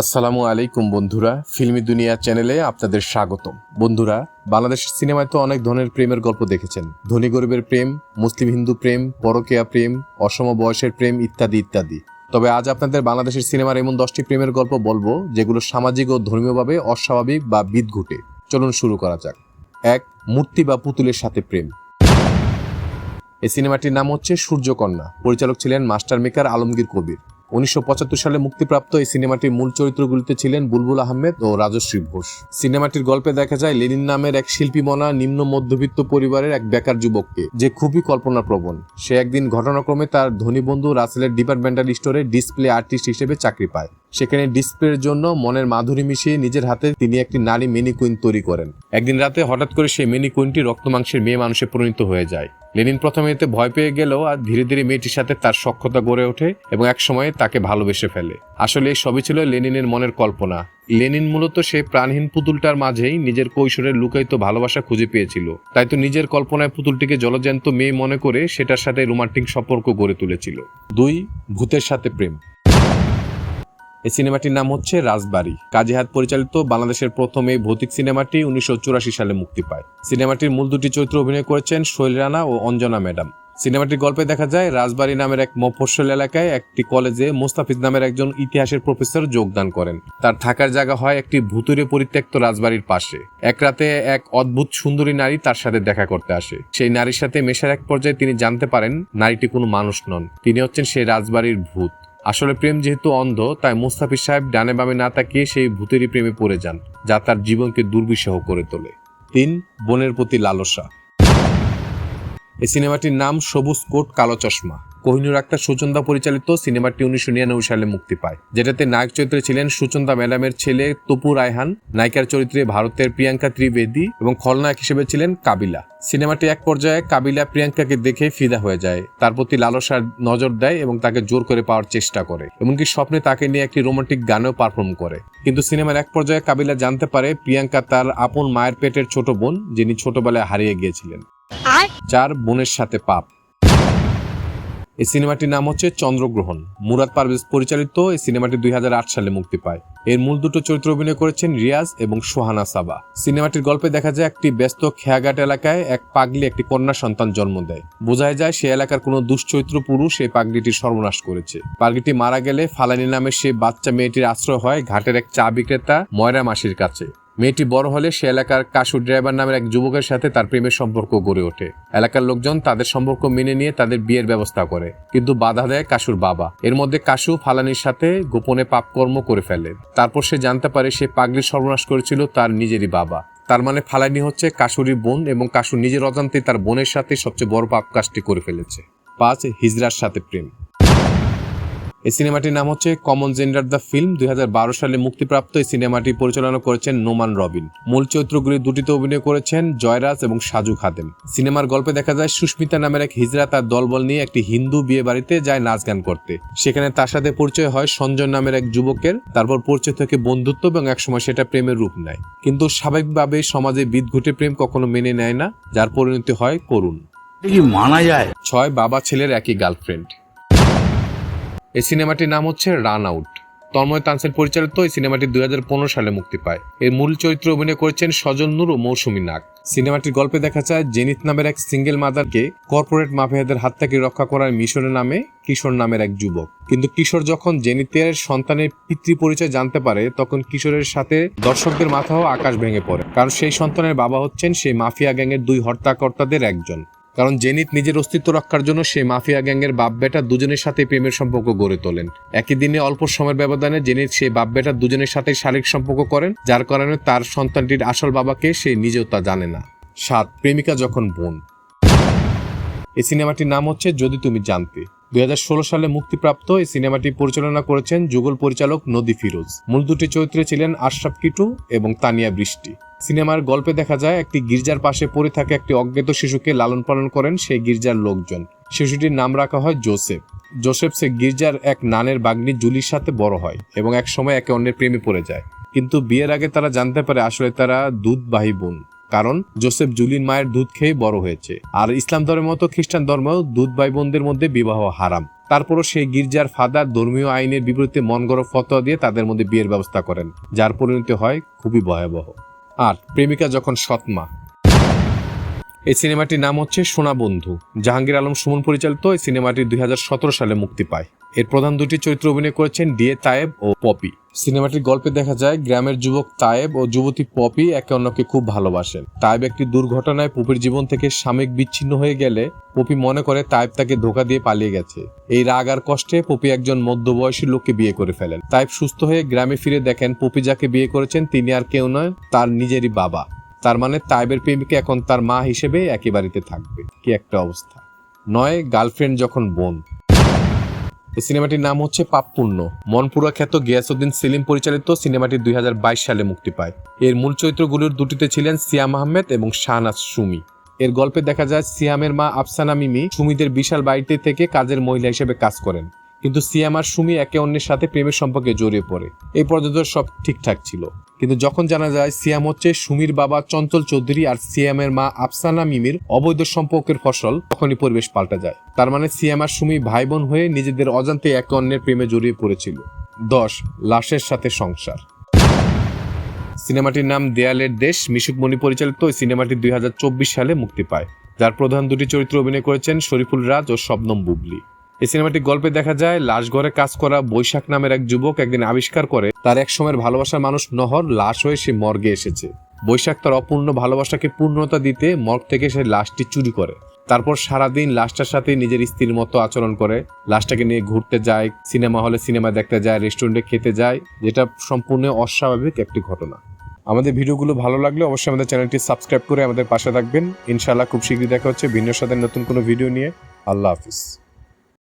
আসসালামু আলাইকুম বন্ধুরা, ফিল্মি দুনিয়া চ্যানেলে আপনাদের স্বাগতম। বন্ধুরা, বাংলাদেশের সিনেমায় তো অনেক ধরনের প্রেমের গল্প দেখেছেন। ধনী গরিবের প্রেম, মুসলিম হিন্দু প্রেম, পরকেয়া প্রেম, অসম বয়সের প্রেম ইত্যাদি ইত্যাদি। তবে আজ আপনাদের বাংলাদেশের সিনেমার এমন দশটি প্রেমের গল্প বলব, যেগুলো সামাজিক ও ধর্মীয়ভাবে অস্বাভাবিক বা বিদ বিদঘুটে চলুন শুরু করা যাক। এক, মূর্তি বা পুতুলের সাথে প্রেম। এই সিনেমাটির নাম হচ্ছে সূর্যকন্যা। পরিচালক ছিলেন মাস্টার মেকার আলমগীর কবির। উনিশশো পঁচাত্তর সালে মুক্তিপ্রাপ্ত এই সিনেমাটির মূল চরিত্রগুলিতে ছিলেন বুলবুল আহমেদ ও রাজশ্রী ঘোষ। সিনেমাটির গল্পে দেখা যায় লেনিন নামের এক শিল্পীমনা নিম্ন মধ্যবিত্ত পরিবারের এক বেকার যুবককে, যে খুবই কল্পনাপ্রবণ। সে একদিন ঘটনাক্রমে তার ধনী বন্ধু রাসেলের ডিপার্টমেন্টাল স্টোরে ডিসপ্লে আর্টিস্ট হিসেবে চাকরি পায়। সেখানে ডিসপ্লের জন্য মনের মাধুরী মিশিয়ে নিজের হাতে তিনি একটি নারী মেনি কুইন তৈরি করেন। একদিন রাতে হঠাৎ করে সেই মেনি কুইনটি রক্তমাংসের মেয়ে মানুষে পরিণত হয়ে যায়। লেনিন প্রথমে এতে ভয় পেয়ে গেলেও আর ধীরে ধীরে মেয়েটির সাথে তার সক্ষতা গড়ে ওঠে এবং এক সময় তাকে ভালোবেসে ফেলে। আসলে এই সবই ছিল লেনিনের মনের কল্পনা। লেনিন মূলত সেই প্রাণহীন পুতুলটার মাঝেই নিজের কৈশোরের লুকায়িত ভালোবাসা খুঁজে পেয়েছিল। তাই তো নিজের কল্পনায় পুতুলটিকে জলজ্যান্ত মেয়ে মনে করে সেটার সাথে রোমান্টিক সম্পর্ক গড়ে তুলেছিল। দুই, ভূতের সাথে প্রেম। এই সিনেমাটির নাম হচ্ছে রাজবাড়ি। কাজী হাত পরিচালিত বাংলাদেশের প্রথম এই ভৌতিক সিনেমাটি উনিশশো চুরাশি সালে মুক্তি পায়। সিনেমাটির মূল দুটি চরিত্র অভিনয় করেছেন শৈল রানা ও অঞ্জনা ম্যাডাম। সিনেমাটির গল্পে দেখা যায়, রাজবাড়ি নামের এক মফস্বল এলাকায় একটি কলেজে মোস্তাফিজ নামের একজন ইতিহাসের প্রফেসর যোগদান করেন। তার থাকার জায়গা হয় একটি ভুতুরে পরিত্যক্ত রাজবাড়ির পাশে। এক রাতে এক অদ্ভুত সুন্দরী নারী তার সাথে দেখা করতে আসে। সেই নারীর সাথে মেশার এক পর্যায়ে তিনি জানতে পারেন, নারীটি কোনো মানুষ নন। তিনি হচ্ছেন সেই রাজবাড়ির ভূত। আসলে প্রেম যেহেতু অন্ধ, তাই মুস্তাফিজ সাহেব ডানে বামে না তাকিয়ে সেই ভূতেরই প্রেমে পড়ে যান, যা তার জীবনকে দুর্বিষহ করে তোলে। তিন, বোনের প্রতি লালসা। এই সিনেমাটির নাম সবুজ কোট, কালো চশমা। কোহিনুর আক্তার সুচন্দা পরিচালিত সিনেমাটি উনিশশো নিরানব্বই সালে মুক্তি পায় যেটাতে নায়ক চরিত্রে ছিলেন সুচন্দা ম্যাডামের ছেলে তপু রায়হান নায়িকার চরিত্রে ভারতের প্রিয়াঙ্কা ত্রিবেদী এবং খলনায়ক হিসেবে ছিলেন কাবিলা। সিনেমাটি এক পর্যায়ে কাবিলা প্রিয়াঙ্কাকে দেখে ফিদা হয়ে যায় তার প্রতি লালসার নজর দেয় এবং তাকে জোর করে পাওয়ার চেষ্টা করে এমনকি স্বপ্নে তাকে নিয়ে একটি রোমান্টিক গানেও পারফর্ম করে। কিন্তু সিনেমার এক পর্যায়ে কাবিলা জানতে পারে প্রিয়াঙ্কা তার আপন মায়ের পেটের ছোট বোন যিনি ছোটবেলায় হারিয়ে গিয়েছিলেন। চার বোনের সাথে পাপ। এই সিনেমাটির নাম হচ্ছে চন্দ্রগ্রহণ। মুরাদ পারভেজ পরিচালিত এই সিনেমাটি দুই হাজার আট সালে মুক্তি পায়। এর মূল দুটো চরিত্র অভিনয় করেছেন রিয়াজ এবং সোহানা সাবা। সিনেমাটির গল্পে দেখা যায়, একটি ব্যস্ত খেয়াঘাট এলাকায় এক পাগলি একটি কন্যা সন্তান জন্ম দেয়। বোঝাই যায়, সে এলাকার কোনো দুশ্চরিত্র পুরুষ এই পাগলিটির সর্বনাশ করেছে। পাগলিটি মারা গেলে ফালানি নামে সে বাচ্চা মেয়েটির আশ্রয় হয় ঘাটের এক চা বিক্রেতা ময়রা মাসির কাছে। মেয়েটি বড় হলে সে এলাকার কাশু ড্রাইভার নামের এক যুবকের সাথে তার প্রেমের সম্পর্ক গড়ে ওঠে। এলাকার লোকজন তাদের সম্পর্ক মেনে নিয়ে তাদের বিয়ের ব্যবস্থা করে। কিন্তু বাধা দেয় কাশুর বাবা। এর মধ্যে কাশু ফালানির সাথে গোপনে পাপকর্ম করে ফেলে। তারপর সে জানতে পারে সে পাগলির সর্বনাশ করেছিল তার নিজেরই বাবা। তার মানে ফালানি হচ্ছে কাশুরির বোন এবং কাশু নিজের অজান্তে তার বোনের সাথে সবচেয়ে বড় পাপ কাজটি করে ফেলেছে। পাঁচ, হিজরার সাথে প্রেম। এই সিনেমাটির নাম হচ্ছে কমন জেন্ডার দ্য ফিল্ম। দুই হাজার বারো সালে মুক্তিপ্রাপ্ত এই সিনেমাটি পরিচালনা করেছেন নোমান রবিন। মূল চরিত্রগুলি দুটিতে অভিনয় করেছেন জয়রাজ এবং সাজু খাদেম। সিনেমার গল্পে দেখা যায় সুস্মিতা নামের এক হিজরা তার দলবল নিয়ে একটি হিন্দু বিয়ে বাড়িতে যায় নাচ গান করতে। সেখানে তার সাথে পরিচয় হয় সঞ্জয় নামের এক যুবকের। তারপর পরিচয় থেকে বন্ধুত্ব এবং একসময় সেটা প্রেমের রূপ নেয়। কিন্তু স্বাভাবিকভাবে সমাজে বিদঘুটে প্রেম কখনো মেনে নেয় না যার পরিণতি হয় করুণ। মানা যায়? ছয় বাবা ছেলের একই গার্লফ্রেন্ড। এই সিনেমাটির নাম হচ্ছে রান আউট। তন্ময় তানসেন পরিচালিত এই সিনেমাটি দুই হাজার পনেরো সালে মুক্তি পায়। এর মূল চরিত্রে অভিনয় করেছেন সজল নূর ও মৌসুমী নাগ। সিনেমাটির গল্পে দেখা যায়, জেনিত নামের এক সিঙ্গেল মাদারকে কর্পোরেট মাফিয়াদের হাত থেকে রক্ষা করার মিশনের নামে কিশোর নামের এক যুবক। কিন্তু কিশোর যখন জেনিতের সন্তানের পিতৃ পরিচয় জানতে পারে, তখন কিশোরের সাথে দর্শকদের মাথাও আকাশ ভেঙে পড়ে। কারণ সেই সন্তানের বাবা হচ্ছেন সেই মাফিয়া গ্যাংয়ের দুই হত্যাকর্তাদের একজন। কারণ জেনিত নিজের অস্তিত্ব রক্ষার জন্য সে মাফিয়া গ্যাংয়ের বাপ বেটা দুজনের সাথে প্রেমের সম্পর্ক গড়ে তোলেন। একই দিনে অল্প সময়ের ব্যবধানে জেনিত সেই বাপ বেটা দুজনের সাথে শারীরিক সম্পর্ক করেন, যার কারণে তার সন্তানটির আসল বাবাকে সে নিজেও তা জানে না। সাত, প্রেমিকা যখন বোন। এই সিনেমাটির নাম হচ্ছে যদি তুমি জানতে। দুই হাজার ষোলো সালে মুক্তিপ্রাপ্ত এই সিনেমাটি পরিচালনা করেছেন যুগল পরিচালক নদী ফিরোজ। মূল দুটি চরিত্রে ছিলেন আশরাফ কিটু এবং তানিয়া বৃষ্টি। সিনেমার গল্পে দেখা যায়, একটি গির্জার পাশে পড়ে থাকা একটি অজ্ঞাত শিশুকে লালন পালন করেন সেই গির্জার লোকজন। শিশুটির নাম রাখা হয় জোসেফ। জোসেফ সে গির্জার এক নানের বাগ্নি জুলির সাথে বড় হয় এবং এক সময় একে অন্যের প্রেমে পড়ে যায়। কিন্তু বিয়ের আগে তারা জানতে পারে আসলে তারা দুধবাহী বোন। কারণ জোসেফ জুলিন মায়ের দুধ খেয়ে বড় হয়েছে। আর ইসলাম ধর্মের মতো খ্রিস্টান ধর্মেও দুধ ভাই বোনদের মধ্যে বিবাহ হারাম। তারপরও সেই গির্জার ফাদার ধর্মীয় আইনের বিপরীতে মন গরফ ফতোয়া দিয়ে তাদের মধ্যে বিয়ের ব্যবস্থা করেন, যার পরিণতি হয় খুবই ভয়াবহ। আর প্রেমিকা যখন সৎমা এই সিনেমাটির নাম হচ্ছে সোনা বন্ধু। জাহাঙ্গীর আলম সুমন পরিচালিত এই সিনেমাটি দুই হাজার সতেরো সালে মুক্তি পায়। এর প্রধান দুটি চরিত্র অভিনয় করেছেন ডিএ তায়েব ও পপি। সিনেমাটির গল্পে দেখা যায়, গ্রামের যুবক তায়েব ও যুবতী পপি একে অন্যকে খুব ভালোবাসেন। তায়েব একটি দুর্ঘটনায় পপির জীবন থেকে সাময়িক বিচ্ছিন্ন হয়ে গেলে পপি মনে করে তায়েব তাকে ধোকা দিয়ে পালিয়ে গেছে। এই রাগ আর কষ্টে পপি একজন মধ্যবয়সী লোককে বিয়ে করে ফেলেন। তায়েব সুস্থ হয়ে গ্রামে ফিরে দেখেন, পপি যাকে বিয়ে করেছেন তিনি আর কেউ নয়, তার নিজেরই বাবা। তার মানে তাইবের প্রেমিকা এখন তার মা হিসেবে একই বাড়িতে থাকবে। কি একটা অবস্থা। নয়, গার্লফ্রেন্ড যখন বোন। এই সিনেমাটির নাম হচ্ছে পাপপূর্ণ। মনপুরা খ্যাত গিয়াসুদ্দিন সেলিম পরিচালিত সিনেমাটি দুই হাজার বাইশ সালে মুক্তি পায়। এর মূল চরিত্রগুলোর দুটিতে ছিলেন সিয়াম আহমেদ এবং শাহনাজ সুমি। এর গল্পে দেখা যায়, সিয়ামের মা আফসানা মিমি সুমিদের বিশাল বাড়িতে থেকে কাজের মহিলা হিসেবে কাজ করেন। কিন্তু সিয়াম আর সুমি একে অন্যের সাথে প্রেমের সম্পর্কে জড়িয়ে পড়ে। এই পর্যন্ত সব ঠিকঠাক ছিল। কিন্তু যখন জানা যায় সিয়াম হচ্ছে সুমির বাবা চঞ্চল চৌধুরী আর সিয়ামের মা আফসানা মিমির অবৈধ সম্পর্কের ফসল, তখনই পরিবেশ পাল্টা যায়। তার মানে সিয়াম আর সুমি ভাই বোন হয়ে নিজেদের অজান্তে একে অন্যের প্রেমে জড়িয়ে পড়েছিল। দশ, লাশের সাথে সংসার। সিনেমাটির নাম দেয়ালের দেশ, মিশুক মণি পরিচালিত এই সিনেমাটি দুই হাজার চব্বিশ সালে মুক্তি পায়। যার প্রধান দুটি চরিত্র অভিনয় করেছেন শরীফুল রাজ ও শবনম বুবলি। এই সিনেমাটি গল্পে দেখা যায়, লাশ ঘরে কাজ করা বৈশাখ নামের এক যুবক একদিন আবিষ্কার করে, তার এক সময়ের ভালোবাসার মানুষ নহর লাশ হয়ে সে মর্গে এসেছে। বৈশাখ তার অপূর্ণ ভালোবাসাকে পূর্ণতা দিতে মর্গ থেকে সে লাশটি চুরি করে। তারপর সারাদিন লাশটার সাথে নিজের স্ত্রীর মতো আচরণ করে। লাশটাকে নিয়ে ঘুরতে যায়, সিনেমা হলে সিনেমা দেখতে যায়, রেস্টুরেন্টে খেতে যায়, যেটা সম্পূর্ণ অস্বাভাবিক একটি ঘটনা। আমাদের ভিডিওগুলো ভালো লাগলে অবশ্যই আমাদের চ্যানেলটি সাবস্ক্রাইব করে আমাদের পাশে থাকবেন। ইনশাআল্লাহ খুব শীঘ্রই দেখা হচ্ছে ভিন্ন সাথে নতুন কোনো ভিডিও নিয়ে। আল্লাহ হাফিজ।